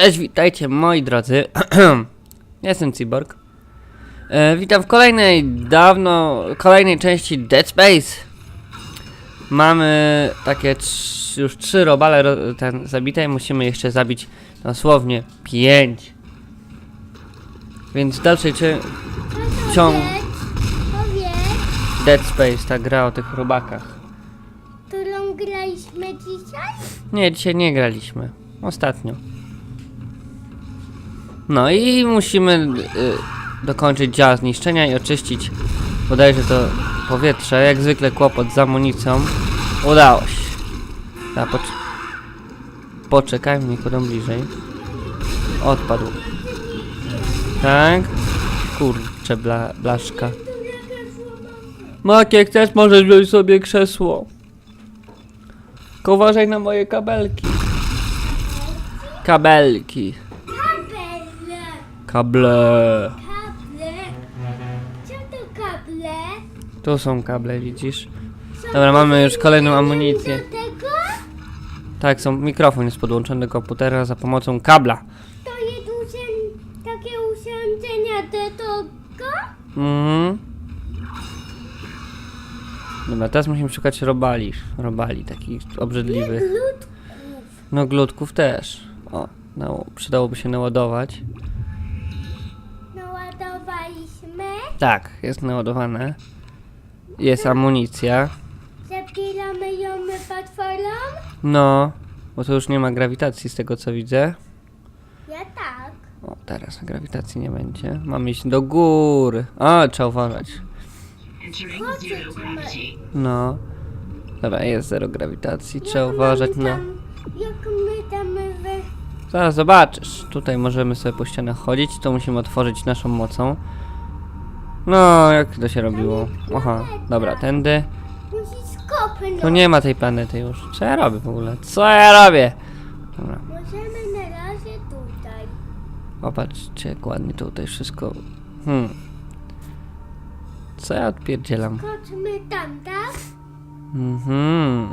Cześć, witajcie moi drodzy. Jestem Cyborg. E, witam w kolejnej, dawno, kolejnej części Dead Space. Mamy takie trz, już trzy robale ro, ten, zabite i musimy jeszcze zabić dosłownie pięć. Więc w dalszej czy ciąg Dead Space, ta gra o tych robakach. którą graliśmy dzisiaj? Nie, dzisiaj nie graliśmy. Ostatnio. No i musimy y, dokończyć dział zniszczenia i oczyścić bodajże to powietrze. Jak zwykle kłopot z amunicją. Udało się. A, pocz podam bliżej. Odpadł. Tak. Kurczę, bla blaszka. Mak, jak chcesz, możesz wziąć sobie krzesło. Tylko uważaj na moje kabelki. Kabelki. Kable, Kable. Co to kable? Tu są kable, widzisz? Dobra, mamy już kolejną amunicję. Do tego Tak, są, mikrofon jest podłączony do komputera za pomocą kabla. to jest urzę- takie urządzenia do tego? Mhm. Dobra, teraz musimy szukać robali. Robali, takich obrzydliwych. No, glutków też. O, no, przydałoby się naładować. Tak, jest naładowane. Jest amunicja. Zabieramy ją potworom? No, bo to już nie ma grawitacji z tego co widzę. Ja tak. O, teraz grawitacji nie będzie. Mamy iść do góry. A, trzeba uważać. No. Dobra, jest zero grawitacji. Trzeba uważać na... Jak my tam we... Zaraz zobaczysz. Tutaj możemy sobie po ścianach chodzić. To musimy otworzyć naszą mocą. No, jak to się robiło? Aha, dobra, tędy. Musisz kopnąć. Tu nie ma tej planety już. Co ja robię w ogóle? Co ja robię? Dobra, Możemy na razie tutaj. popatrzcie, jak ładnie tutaj wszystko... Hmm. Co ja odpierdzielam? Skoczmy tam, tak? Mhm.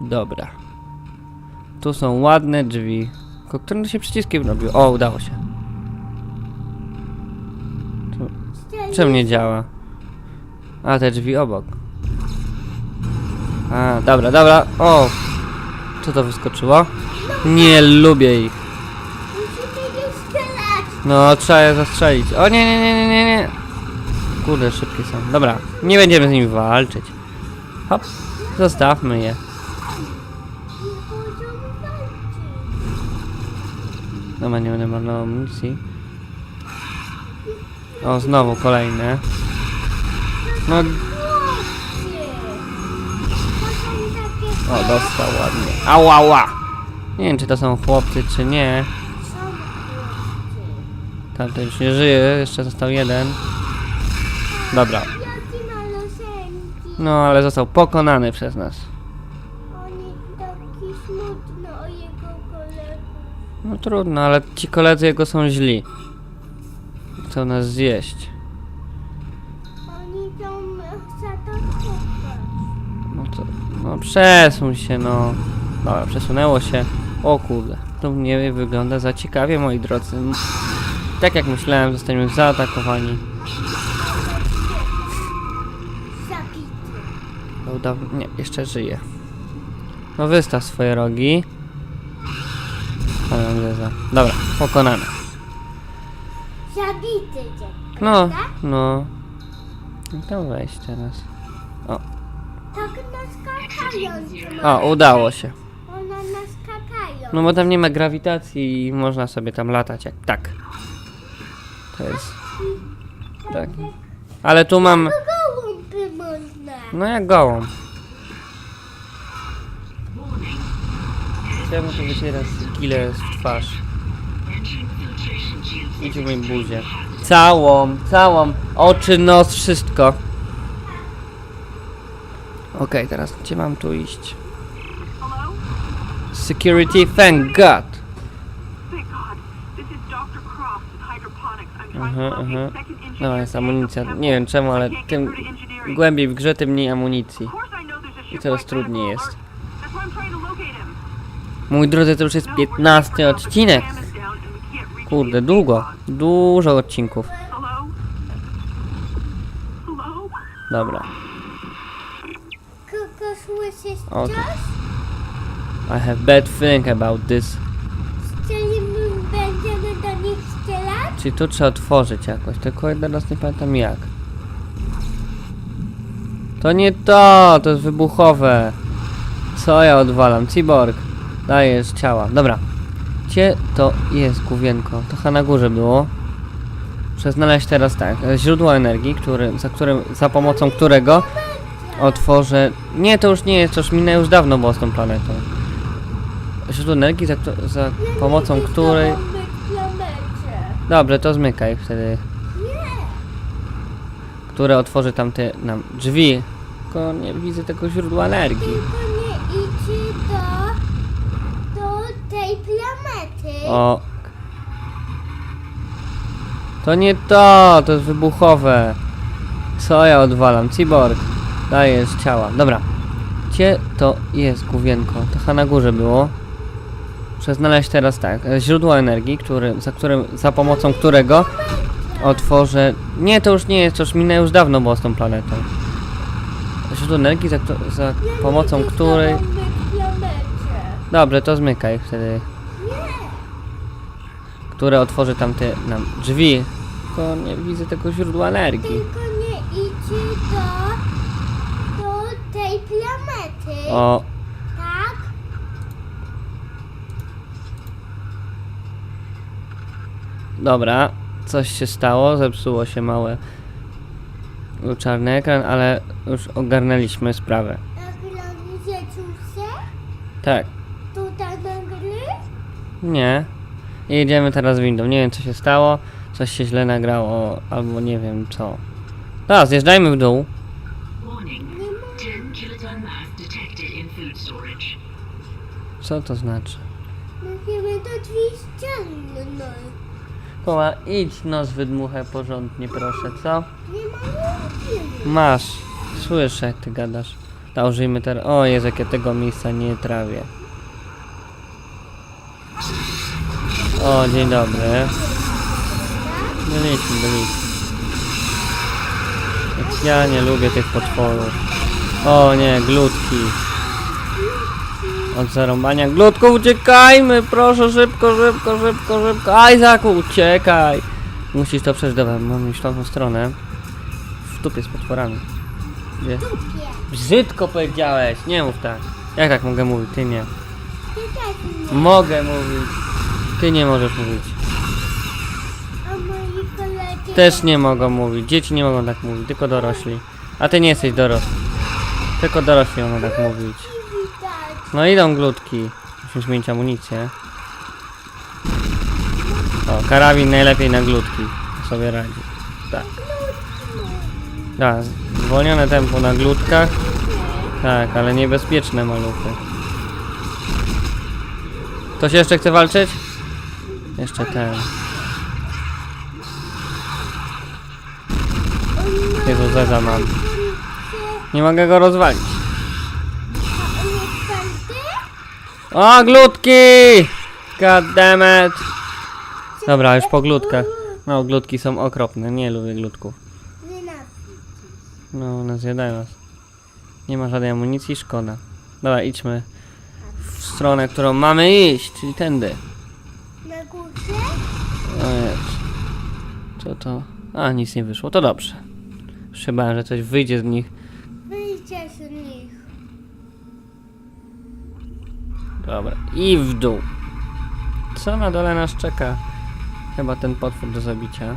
Dobra. Tu są ładne drzwi. Tylko którym to się przyciskiem robił? O, udało się. Czemu nie działa? A, te drzwi obok. A, dobra, dobra. O! Co to wyskoczyło? Nie lubię ich. No, trzeba je zastrzelić. O nie, nie, nie, nie, nie, nie. Kurde, szybkie są. Dobra, nie będziemy z nimi walczyć. Hop, zostawmy je. Dobra, nie będę marnował amunicji. O, znowu kolejne. No, o, dostał ładnie. Ała, ała. Nie wiem, czy to są chłopcy, czy nie. Tamten już nie żyje, jeszcze został jeden. Dobra. No, ale został pokonany przez nas. No trudno, ale ci koledzy jego są źli. Chcą nas zjeść. Oni zaatakować. No to, no przesuń się, no. Dobra, przesunęło się. O kurde, to nie wygląda za ciekawie, moi drodzy. Tak jak myślałem, zostaniemy zaatakowani. Udaw- nie, jeszcze żyje. No wystaw swoje rogi. Za. Dobra, pokonany. Zabity dzień. No, Tak? no. Jak tam wejść teraz? Tak naskakając. O, udało się. Ona naskakają. No bo tam nie ma grawitacji i można sobie tam latać jak tak. To jest. Tak. Ale tu mam. Gołąby można. No jak gołąb. Czemu tu wyciera skille w twarz? Idź mi buzię. Całą, całą. Oczy, nos, wszystko. Okej, teraz gdzie mam tu iść? Security, thank God. Dobra, jest amunicja. Nie wiem czemu, ale tym głębiej w grze, tym mniej amunicji. I coraz trudniej jest. Mój drodzy, to już jest 15 odcinek. Kurde, długo. Dużo odcinków. Dobra. Kogo słyszysz O, to- coś? I have bad feeling about this. Strzelimy, będziemy do nich strzelać? Czyli tu trzeba otworzyć jakoś, tylko teraz nie pamiętam jak. To nie to, to jest wybuchowe. Co ja odwalam? Cyborg. Dajesz ciała. Dobra. Gdzie to jest główienko? To chyba na górze było. Muszę znaleźć teraz tak. e, Źródło energii, który, za, którym, za pomocą którego otworzę... Nie, to już nie jest, to już minęło już dawno było z tą planetą. Źródło energii, za, za pomocą której... Dobrze, to zmykaj wtedy. Które otworzy tamte nam drzwi. Tylko nie widzę tego źródła energii. Tylko nie idź do, do tej planety. O. To nie to, to jest wybuchowe. Co ja odwalam? Cyborg. Dajesz ciała. Dobra. Gdzie to jest główienko? To chyba na górze było. Muszę znaleźć teraz tak. e, Źródło energii, który, za, którym, za pomocą którego otworzę... Nie, to już nie jest, to już minęło już dawno było z tą planetą. Źródło energii, za, za pomocą której... Dobrze, to zmykaj wtedy. Które otworzy tamte nam drzwi. Tylko nie widzę tego źródła energii. Tylko nie idź do, do tej planety. O, Tak? dobra. Coś się stało, zepsuło się małe czarny ekran, ale już ogarnęliśmy sprawę. Tak? Nie. I jedziemy teraz windą. Nie wiem co się stało, coś się źle nagrało, albo nie wiem co. Dobra, zjeżdżajmy w dół. Warning. 10 kiloton mass detected in food storage. Co to znaczy? Musimy do drzwi ściągnąć. Koła, idź nos wydmuchaj porządnie proszę, co? Masz. Słyszę, jak ty gadasz. Da, użyjmy teraz. O, jak ja tego miejsca nie trawię. O, dzień dobry. Byliśmy, byliśmy. Jak ja nie lubię tych potworów. O nie, glutki. Od zarąbania glutków uciekajmy! Proszę, szybko, szybko, szybko, szybko. Isaacu, uciekaj! Musisz to przejść, dobra, mam w tą stronę. W dupie z potworami. Gdzie? Brzydko powiedziałeś, nie mów tak. Jak tak mogę mówić? Ty nie. Mogę mówić. Ty nie możesz mówić. A moi koledzy... Też nie mogą mówić. Dzieci nie mogą tak mówić, tylko dorośli. A ty nie jesteś dorosły. Tylko dorośli mogą tak mówić. No idą glutki. Musimy zmienić amunicję. O, karabin najlepiej na glutki. Sobie radzi. Tak. Tak, zwolnione tempo na glutkach. Tak, ale niebezpieczne maluchy. Ktoś jeszcze chce walczyć? Jeszcze ten. Jezu, Zeza mam. Nie mogę go rozwalić. O, glutki! God damn it! Dobra, już po glutkach. No, glutki są okropne, nie lubię glutków. No, one zjadają nas. Nie ma żadnej amunicji, szkoda. Dobra, idźmy w stronę, którą mamy iść, czyli tędy. Na górze? O jest. Co to? A, nic nie wyszło, to dobrze. Już się bałem, że coś wyjdzie z nich. Wyjdzie z nich. Dobra, i w dół. Co na dole nas czeka? Chyba ten potwór do zabicia.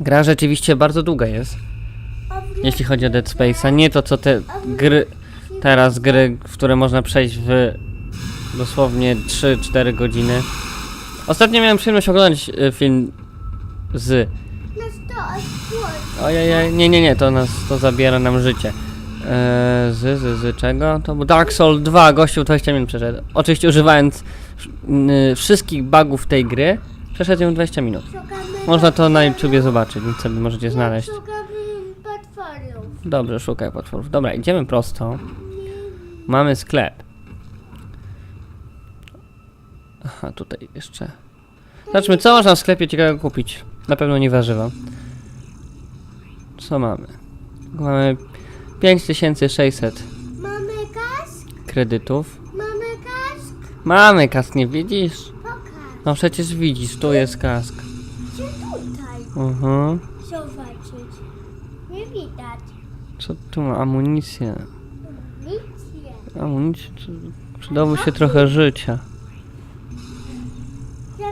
Gra rzeczywiście bardzo długa jest, jeśli chodzi o Dead Space'a. Nie to co te gry, teraz gry, w które można przejść w dosłownie 3-4 godziny. Ostatnio miałem przyjemność oglądać y, film z. Ojej, nie, nie, nie, to nas, to zabiera nam życie. Eee, z, z, z czego? To był Dark Souls 2, gościu 20 minut przeszedł. Oczywiście używając wszystkich bugów tej gry, przeszedł ją 20 minut. Można to na. YouTubie zobaczyć, więc sobie możecie znaleźć. Dobrze, szukaj potworów. Dobra, idziemy prosto. Mamy sklep. Aha, tutaj jeszcze. Zobaczmy, co można w sklepie ciekawego kupić. Na pewno nie warzywa. Co mamy? Mamy 5600 Mamy kask? kredytów. Mamy kask? Mamy kask, nie widzisz? Pokaż. No przecież widzisz, tu jest kask. Czy tutaj Mhm. Co tu ma? Amunicję. Nic nie. Amunicję. to Przydałoby się trochę życia.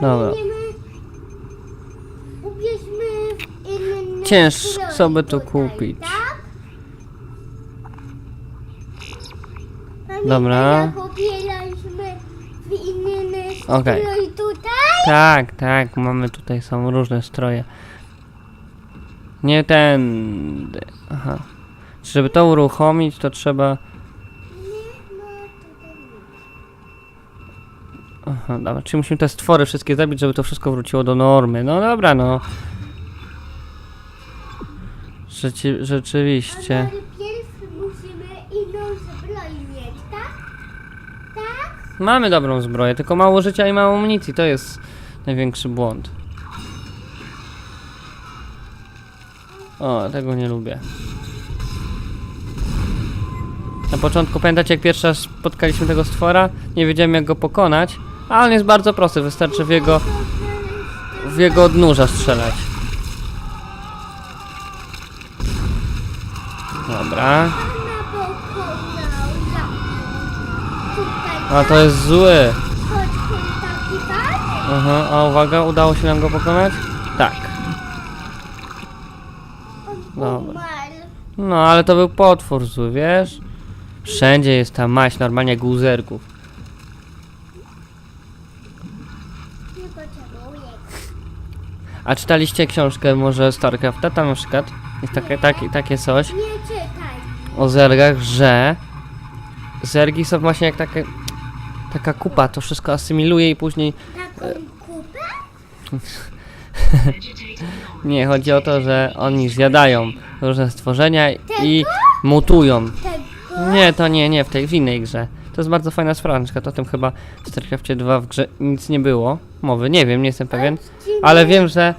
Dobra. Ciężko sobie to kupić. Dobra. Okej. tutaj? Tak, tak, mamy tutaj są różne stroje. Nie tędy. Aha. Żeby to uruchomić, to trzeba. Aha, dobra. Czyli musimy te stwory wszystkie zabić, żeby to wszystko wróciło do normy. No dobra, no. Rzeci rzeczywiście. Tak? Tak? Mamy dobrą zbroję, tylko mało życia i mało amunicji. To jest największy błąd. O, tego nie lubię. Na początku pamiętacie jak pierwszy raz spotkaliśmy tego stwora? Nie wiedziałem jak go pokonać, a on jest bardzo prosty, wystarczy w jego, w jego odnóża strzelać. Dobra. A to jest zły. Aha, a uwaga, udało się nam go pokonać? Tak. Dobra. No, ale to był potwór zły, wiesz? Wszędzie jest ta maść, normalnie jak u zerków. Nie potrzebuję. A czytaliście książkę może StarCrafta? Tam na przykład jest takie, takie, takie coś Nie czytaj. o zergach, że zergi są właśnie jak takie, taka kupa, to wszystko asymiluje i później... Taką kupę? Vegetating normal. Nie, chodzi o to, że oni zjadają różne stworzenia i mutują. Tego? Nie, to nie, nie, w tej w innej grze. To jest bardzo fajna sprawa, na przykład o tym chyba w StarCraftie 2 w grze nic nie było. Mowy, nie wiem, nie jestem pewien. Ale wiem, że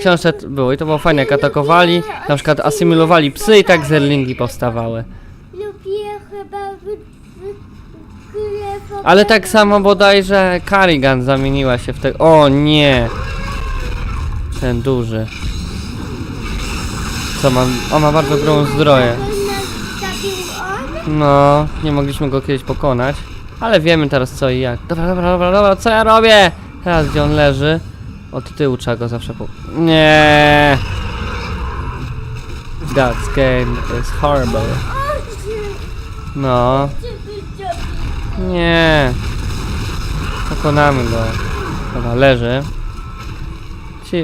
książce było i to było fajne, jak atakowali, na przykład asymilowali psy i tak zerlingi powstawały. Lubię chyba w, w grę w Ale tak samo bodajże Karigan zamieniła się w te... O nie! Ten duży. Co ma... On ma bardzo grubą zdroje. Ten nas zabił on? No, nie mogliśmy go kiedyś pokonać. Ale wiemy teraz co i jak. Dobra, dobra, dobra, dobra, co ja robię? Teraz gdzie on leży? Od tyłu trzeba go zawsze po... Nie. That game is horrible. No, nie. Pokonamy go. Dobra, leży. Ci...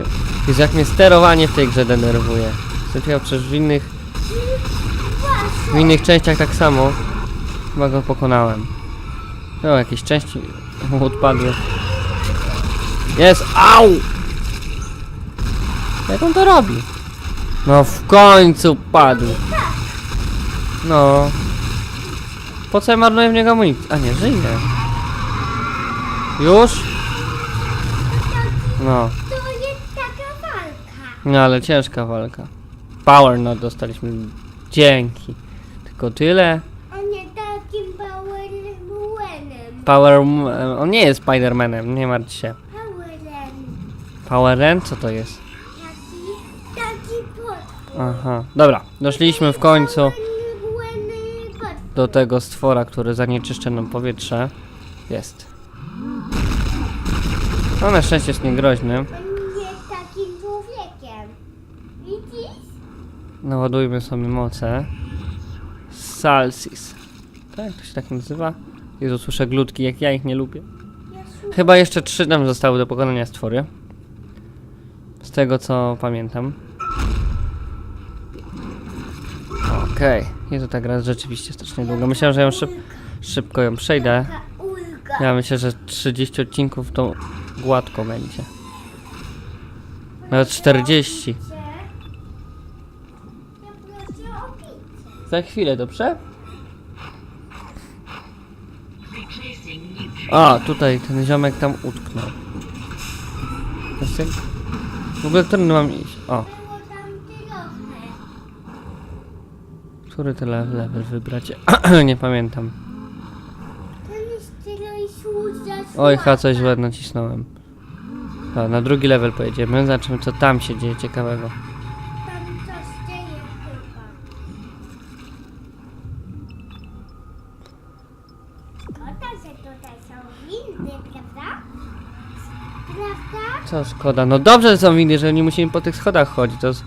Jezu, jak mnie sterowanie w tej grze denerwuje. Jestem przecież w innych, w innych częściach tak samo. Chyba go pokonałem. O, jakieś części odpadły. Jest! Au! Jak on to robi? No w końcu padł. No. Po co ja marnuję w niego amunicję? A nie, żyje. Już? No. To jest taka walka. No ale ciężka walka. Power not dostaliśmy. Dzięki. Tylko tyle. A nie takim powerem. Power... m- On nie jest Spidermanem, nie martw się. Powerem. Power Rend? Co to jest? Taki, taki potwór. Aha. Dobra, doszliśmy w końcu potwór. do tego stwora, który zanieczyszcza nam powietrze. Jest. No na szczęście jest niegroźny. On jest takim człowiekiem. Widzisz? Naładujmy sobie moce. Salsis. Tak, to się tak nazywa? Jezu, słyszę glutki, jak ja ich nie lubię. Chyba jeszcze trzy nam zostały do pokonania stwory. Z tego co pamiętam. Okej. Jezu, ta gra jest rzeczywiście strasznie długa. Myślałem, że ją szyb szybko ją przejdę. Ja myślę, że 30 odcinków to gładko będzie. Nawet 40. Ja proszę o pizzę. Za chwilę, dobrze? A, tutaj ten ziomek tam utknął. W ogóle, który mam iść? O, który le- level wybrać? Nie pamiętam. Oj, ha, coś źle nacisnąłem. A, na drugi level pojedziemy, zobaczymy co tam się dzieje ciekawego. Tam coś dzieje chyba. Szkoda, że tutaj są windy, prawda? Prawda? Co szkoda, no dobrze że są windy, że nie musimy po tych schodach chodzić, to jest...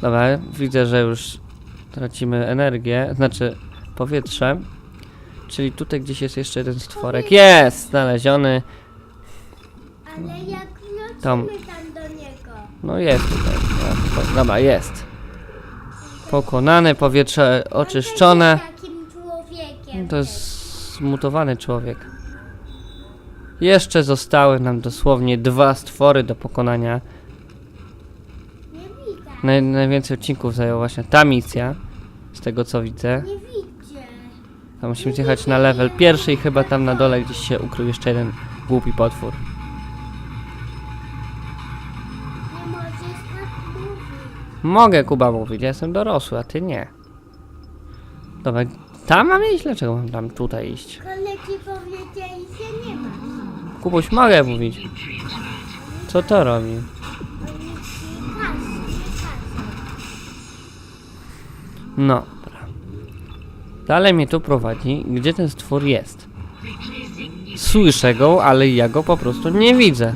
Dobra, widzę, że już tracimy energię, znaczy powietrze. Czyli tutaj gdzieś jest jeszcze jeden stworek. Jest! Znaleziony. Ale jak wrócimy Tam. tam, do niego? No jest tutaj. Ja, Dobra, jest. Pokonane, powietrze oczyszczone. On jest takim człowiekiem. To jest zmutowany człowiek. Jeszcze zostały nam dosłownie dwa stwory do pokonania. Nie widzę. Naj, najwięcej odcinków zajęła właśnie ta misja. Z tego co widzę. Nie widzę. To musimy zjechać na level pierwszy i chyba tam na dole gdzieś się ukrył jeszcze jeden głupi potwór. Nie możesz tak mówić. Mogę Kuba mówić, ja jestem dorosły, a ty nie. Dobra, tam mam iść? Dlaczego mam tam tutaj iść? Koledzy powiedzieli, że. Kubuś, mogę mówić. Co to robi? No, dobra. Dalej mnie tu prowadzi, gdzie ten stwór jest. Słyszę go, ale ja go po prostu nie widzę.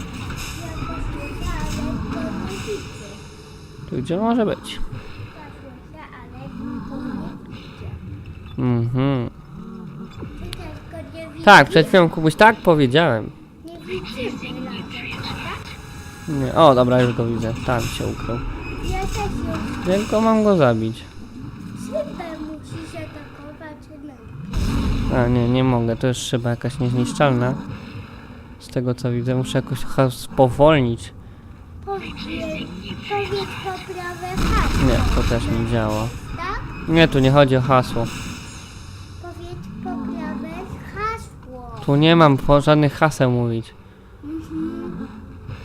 Tu gdzie może być? Mhm. Tak, przed chwilą Kubuś tak powiedziałem. Nie widzimy razem, prawda? Nie. O, dobra, już go widzę. Tam się ukrył. Ja też już Tylko mam go zabić. szybę musi się atakować najpierw. A nie, nie mogę. To jest szyba jakaś niezniszczalna. Z tego co widzę, muszę jakoś chyba spowolnić. Powiedz, powiedz poprawę hasło, Nie, to też nie działa. tak? Nie, tu nie chodzi o hasło. Powiedz poprawę hasło. Tu nie mam po żadnych haseł mówić. Mhm.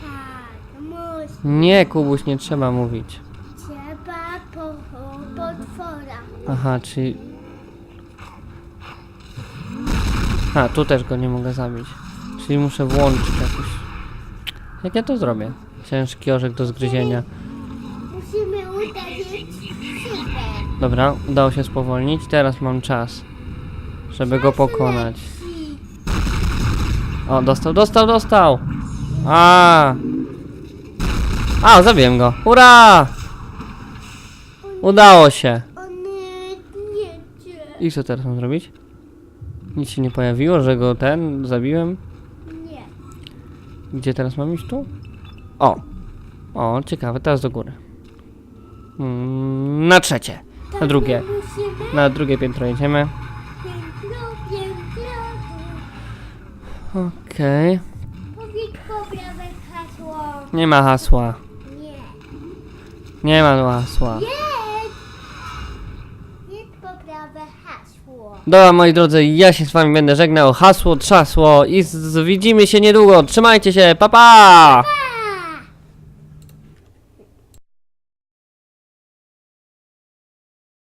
Tak, musi. Nie, Kubuś, nie trzeba mówić. Trzeba po, potwora. Aha, czyli... A, tu też go nie mogę zabić. Czyli muszę włączyć jakoś. Jak ja to zrobię? Ciężki orzech do zgryzienia. Musimy uderzyć szybę. Dobra, udało się spowolnić. Teraz mam czas, żeby go pokonać. O, dostał, dostał, dostał! A! A, zabiłem go. Hurra! Udało się. On nie. I co teraz mam zrobić? Nic się nie pojawiło, że go ten zabiłem. Nie. Gdzie teraz mam iść tu? O! O, ciekawe, teraz do góry. Mm, na trzecie. Na drugie. Musimy Na drugie piętro jedziemy. piętro, piętro. Okej. Powiedz poprawę hasło. Nie ma hasła. Nie. Ma hasła. Jedź! Jedź poprawę hasło. Dobra, moi drodzy, ja się z wami będę żegnał. Hasło, trzasło i z- z- widzimy się niedługo. Trzymajcie się, pa! Pa!